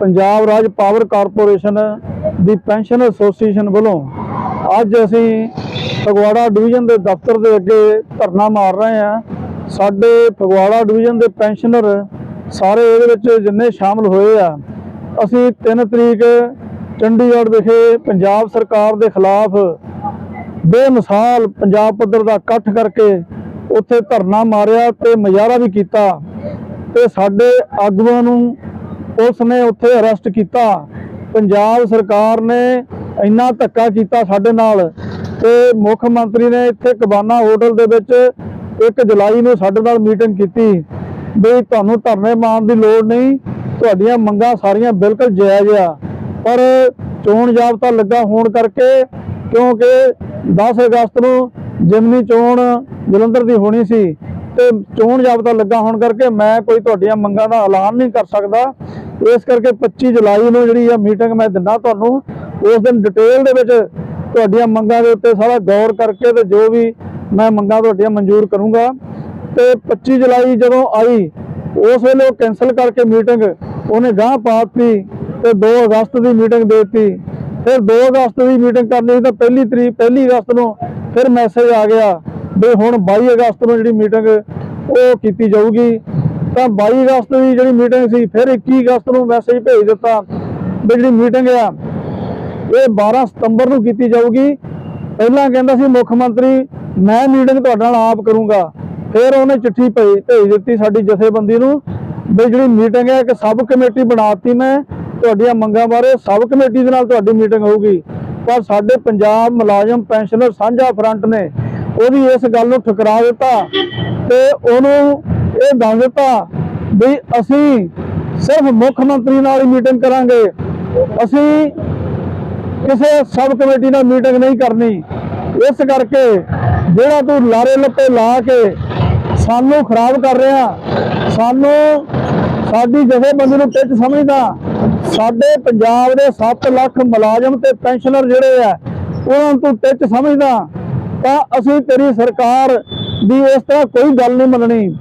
ਪੰਜਾਬ ਰਾਜ power corporation ਦੀ pension association ਵੱਲੋਂ ਅੱਜ ਅਸੀਂ ਫਗਵਾੜਾ ਡਿਵੀਜ਼ਨ ਦੇ ਦਫ਼ਤਰ ਦੇ ਅੱਗੇ ਧਰਨਾ ਮਾਰ ਰਹੇ ਹਾਂ। ਸਾਡੇ ਫਗਵਾੜਾ ਡਿਵੀਜ਼ਨ ਦੇ ਪੈਨਸ਼ਨਰ ਸਾਰੇ ਇਹਦੇ ਵਿੱਚ ਜਿੰਨੇ ਸ਼ਾਮਲ ਹੋਏ ਆ, ਅਸੀਂ 3 ਤਰੀਕ ਚੰਡੀਗੜ੍ਹ ਵਿਖੇ ਪੰਜਾਬ ਸਰਕਾਰ ਦੇ ਖਿਲਾਫ ਬੇਮਿਸਾਲ ਪੰਜਾਬ ਪੱਧਰ ਦਾ ਇਕੱਠ ਕਰਕੇ ਉੱਥੇ ਧਰਨਾ ਮਾਰਿਆ ਤੇ ਮੁਜ਼ਾਹਰਾ ਵੀ ਕੀਤਾ ਤੇ ਸਾਡੇ ਆਗੂਆਂ ਨੂੰ ਉਸ ਨੇ ਉੱਥੇ ਅਰੈਸਟ ਕੀਤਾ। ਪੰਜਾਬ ਸਰਕਾਰ ਨੇ ਇੰਨਾ ਧੱਕਾ ਕੀਤਾ ਸਾਡੇ ਨਾਲ ਤੇ ਮੁੱਖ ਮੰਤਰੀ ਨੇ ਇੱਥੇ ਕਬਾਨਾ ਹੋਟਲ ਦੇ ਵਿੱਚ 1 ਜੁਲਾਈ ਨੂੰ ਸਾਡੇ ਨਾਲ ਮੀਟਿੰਗ ਕੀਤੀ। ਵੀ ਤੁਹਾਨੂੰ ਧਰਨੇ ਮਾਰਨ ਦੀ ਲੋੜ ਨਹੀਂ, ਤੁਹਾਡੀਆਂ ਮੰਗਾਂ ਸਾਰੀਆਂ ਬਿਲਕੁਲ ਜਾਇਜ਼ ਆ। ਪਰ ਚੋਣ ਜਾਬਤਾ ਲੱਗਾ ਹੋਣ ਕਰਕੇ ਕਿਉਂਕਿ 10 ਅਗਸਤ ਨੂੰ ਜਿਮਨੀ ਚੋਣ ਜਲੰਧਰ ਦੀ ਹੋਣੀ ਸੀ ਤੇ ਚੋਣ ਜਾਬਤਾ ਲੱਗਾ ਹੋਣ ਕਰਕੇ ਮੈਂ ਕੋਈ ਤੁਹਾਡੀਆਂ ਮੰਗਾਂ ਦਾ ਐਲਾਨ ਨਹੀਂ ਕਰ ਸਕਦਾ। ਇਸ ਕਰਕੇ 25 ਜੁਲਾਈ ਨੂੰ ਜਿਹੜੀ ਆ ਮੀਟਿੰਗ ਮੈਂ ਦਿੰਦਾ ਤੁਹਾਨੂੰ, ਉਸ ਦਿਨ ਡਿਟੇਲ ਦੇ ਵਿੱਚ ਤੁਹਾਡੀਆਂ ਮੰਗਾਂ ਦੇ ਉੱਤੇ ਸਾਰਾ ਗੌਰ ਕਰਕੇ ਤੇ ਜੋ ਵੀ ਮੈਂ ਮੰਗਾਂ ਤੁਹਾਡੀਆਂ ਮਨਜ਼ੂਰ ਕਰੂੰਗਾ। ਤੇ 25 ਜੁਲਾਈ ਜਦੋਂ ਆਈ, ਉਸ ਵੇਲੇ ਉਹ ਕੈਨਸਲ ਕਰਕੇ ਮੀਟਿੰਗ ਉਹਨੇ ਗਾਂਹ ਪਾਤੀ ਤੇ 2 ਅਗਸਤ ਦੀ ਮੀਟਿੰਗ ਦੇਤੀ। ਫਿਰ 2 ਅਗਸਤ ਦੀ ਮੀਟਿੰਗ ਕਰਨੀ ਸੀ ਤਾਂ ਪਹਿਲੀ ਤਰੀਕ, ਪਹਿਲੀ ਅਗਸਤ ਨੂੰ ਫਿਰ ਮੈਸੇਜ ਆ ਗਿਆ ਵੀ ਹੁਣ 22 ਅਗਸਤ ਨੂੰ ਜਿਹੜੀ ਮੀਟਿੰਗ ਉਹ ਕੀਤੀ ਜਾਊਗੀ। ਤਾਂ 22 ਅਗਸਤ ਦੀ ਜਿਹੜੀ ਮੀਟਿੰਗ ਸੀ, ਫਿਰ 21 ਅਗਸਤ ਨੂੰ ਮੈਸੇਜ ਭੇਜ ਦਿੱਤਾ ਵੀ ਜਿਹੜੀ ਮੀਟਿੰਗ ਆ, ਇਹ 12 ਸਤੰਬਰ ਨੂੰ ਕੀਤੀ ਜਾਊਗੀ। ਪਹਿਲਾਂ ਕਹਿੰਦਾ ਸੀ ਮੁੱਖ ਮੰਤਰੀ, ਮੈਂ ਮੀਟਿੰਗ ਤੁਹਾਡੇ ਨਾਲ ਆਪ ਕਰੂੰਗਾ। ਫਿਰ ਉਹਨੇ ਚਿੱਠੀ ਭੇਜ ਭੇਜ ਦਿੱਤੀ ਸਾਡੀ ਜਥੇਬੰਦੀ ਨੂੰ ਵੀ ਜਿਹੜੀ ਮੀਟਿੰਗ ਹੈ ਕਿ ਸਬ ਕਮੇਟੀ ਬਣਾਤੀ ਮੈਂ, ਤੁਹਾਡੀਆਂ ਮੰਗਾਂ ਬਾਰੇ ਸਬ ਕਮੇਟੀ ਦੇ ਨਾਲ ਤੁਹਾਡੀ ਮੀਟਿੰਗ ਹੋਊਗੀ। ਪਰ ਸਾਡੇ ਪੰਜਾਬ ਮੁਲਾਜ਼ਮ ਪੈਨਸ਼ਨਰ ਸਾਂਝਾ ਫਰੰਟ ਨੇ, ਉਹਦੀ ਇਸ ਗੱਲ ਨੂੰ ਠੁਕਰਾ ਦਿੱਤਾ ਤੇ ਉਹਨੂੰ ਇਹ ਦੱਸ ਦਿੱਤਾ ਵੀ ਅਸੀਂ ਸਿਰਫ ਮੁੱਖ ਮੰਤਰੀ ਨਾਲ ਹੀ ਮੀਟਿੰਗ ਕਰਾਂਗੇ। ਅਸੀਂ ਕਿਸੇ ਸਬ ਕਮੇਟੀ ਨਾਲ ਮੀਟਿੰਗ ਨਹੀਂ ਕਰਨੀ। ਇਸ ਕਰਕੇ ਜਿਹੜਾ ਤੂੰ ਲਾਰੇ ਲੱਪੇ ਲਾ ਕੇ ਸਾਨੂੰ ਖਰਾਬ ਕਰ ਰਿਹਾ, ਸਾਨੂੰ ਸਾਡੀ ਜਥੇਬੰਦੀ ਨੂੰ ਟਿੱਚ ਸਮਝਦਾ, ਸਾਡੇ ਪੰਜਾਬ ਦੇ 7 ਲੱਖ ਮੁਲਾਜ਼ਮ ਤੇ ਪੈਨਸ਼ਨਰ ਜਿਹੜੇ ਆ, ਉਹਨਾਂ ਨੂੰ ਤੂੰ ਟਿੱਚ ਸਮਝਦਾ, ਤਾਂ ਅਸੀਂ ਤੇਰੀ ਸਰਕਾਰ ਦੀ ਇਸ ਤਰ੍ਹਾਂ ਕੋਈ ਗੱਲ ਨਹੀਂ ਮੰਨਣੀ।